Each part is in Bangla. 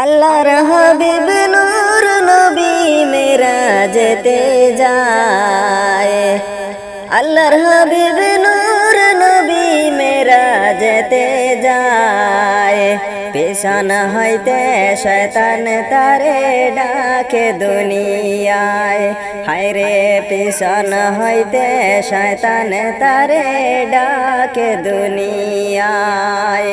আল্লাহর হাবিব নূর নবী মেরা যেতে যায়। আল্লাহর হাবিব নূর নবী মেরা যেতে যায়। পেশান হইতে শয়তান তারে ডাকে দুনিয়ায়। হায়রে পেশান হইতে শয়তান তারে ডাকে দুনিয়ায়।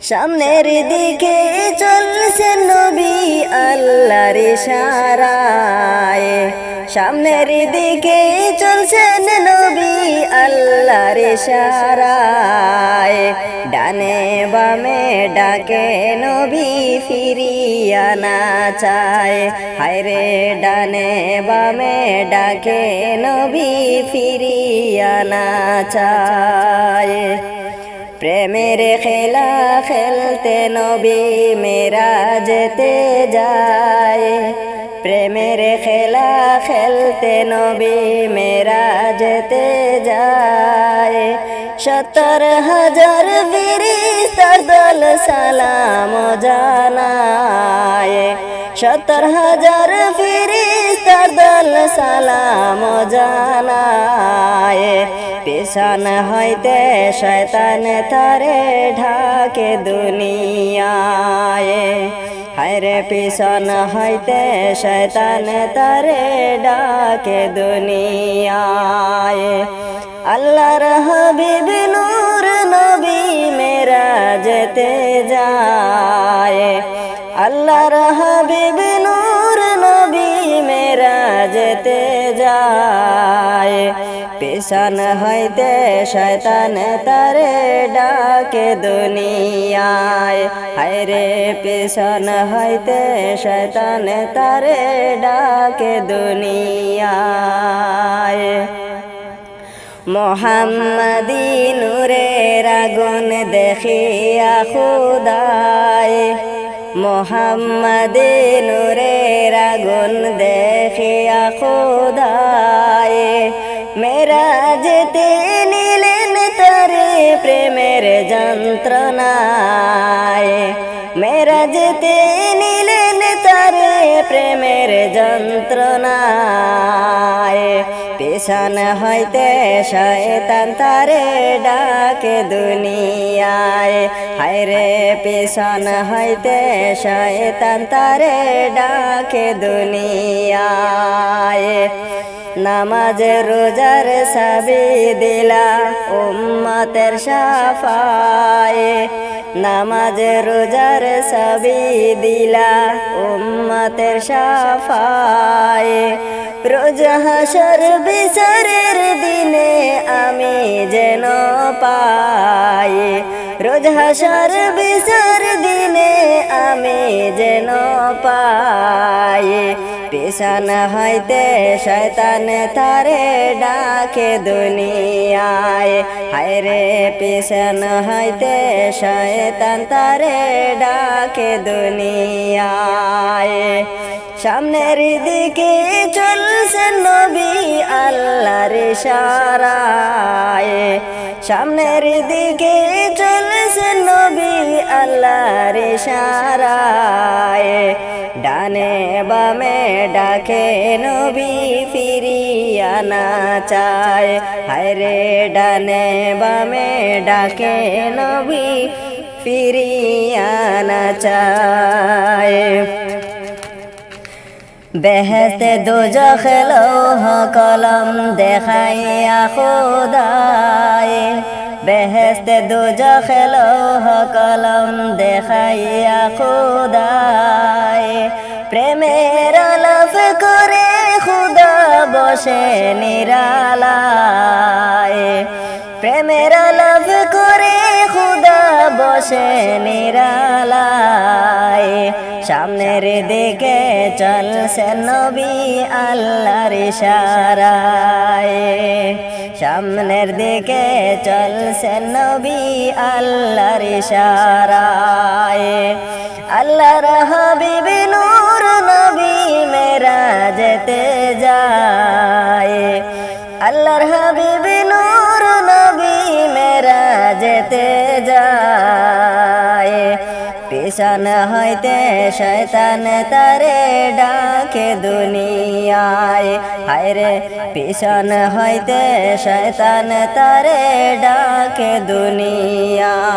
সামনের দিকে চলছে নবী আল্লাহর ইশারায়। সামনের দিকে চলছেন নবী আল্লাহর ইশারায়। ডানে বামে ডাকে নবী ফিরিয়া না চায়। হায়রে ডানে বামে ডাকে নবী ফিরিয়া না চায়। প্রেমের খেলা খেলতে নবী মেরা যেতে যায়। প্রেমের খেলা খেলতে নবী মেরা যেতে যায়। সত্তর হাজার ফিরিস্তার দল সালাম জানায়। সত্তর হাজার ফিরিস্তার দল সালাম জানায়। পেশান হয়তে শয়তান তারে ঢাকে দুনিয়ায়। হায়রে পিছন হইতে শয়তান তারে ডাকে দুনিয়ায়। আল্লাহর হাবিব নূর পেশান হইতে শয়তান তারে ডাকে দুনিয়ায়। হায়রে পেশান হইতে শয়তান তারে ডাকে দুনিয়ায়। মোহাম্মদী নূরের আগুন দেখিয়া খুদায়। মোহাম্মদী নূরের আগুন দেখিয়া খুদায়। মেরা যেতে নিলেন তারে প্রেমের যন্ত্রণায়। মেরা যেতে নিলেন তারে প্রেমের যন্ত্রণায়। পেশান হইতে শয়তান তারে ডাকে দুনিয়ায়। হায়রে পেশান হইতে শয়তান তারে ডাকে দুনিয়ায়। নামাজ রোজার সাবি দিলা উম্মতের সাফায়। নামাজ রোজার সাবি দিলা উম্মতের সাফায়। রোজ হাসর বিচারের দিনে আমি যেন পাই। রোজ হাসর বিচার দিনে আমি যেন পাই। পেশান হইতে শয়তান তারে ডাকে দুনিয়ায়। হায়রে পেশান হইতে শয়তান তারে ডাকে দুনিয়ায়। সামনের দিকে চলছে নবী আল্লাহর সারায় সামনের দিকে চলছে নবী আল্লাহর সারায় ডানে বামে ডাকে নবী ফিরিয়া না চায়। হায়রে ডানে বামে ডাকে নবী ফিরিয়া না চায়। বেহেস্তে দুজখ লৌহ কলম দেখাইয়া খুদায়। বেহেস্তে দুজখ লৌহ কলম দেখাইয়া খুদায়। বসে নিরালায়। প্রেমের আলাপ করে খুদা বসে নিরালায়। সামনের দিকে চলছে নবী আল্লাহর ইশারায়। সামনের দিকে চলছে নবী আল্লাহর ইশারায়। আল্লাহর হাবিব নূর নবী মেরা যেতে পিছন হইতে শয়তান তারে ডাকে দুনিয়ায়। হায়রে পিছন হইতে শয়তান তারে ডাকে দুনিয়ায়।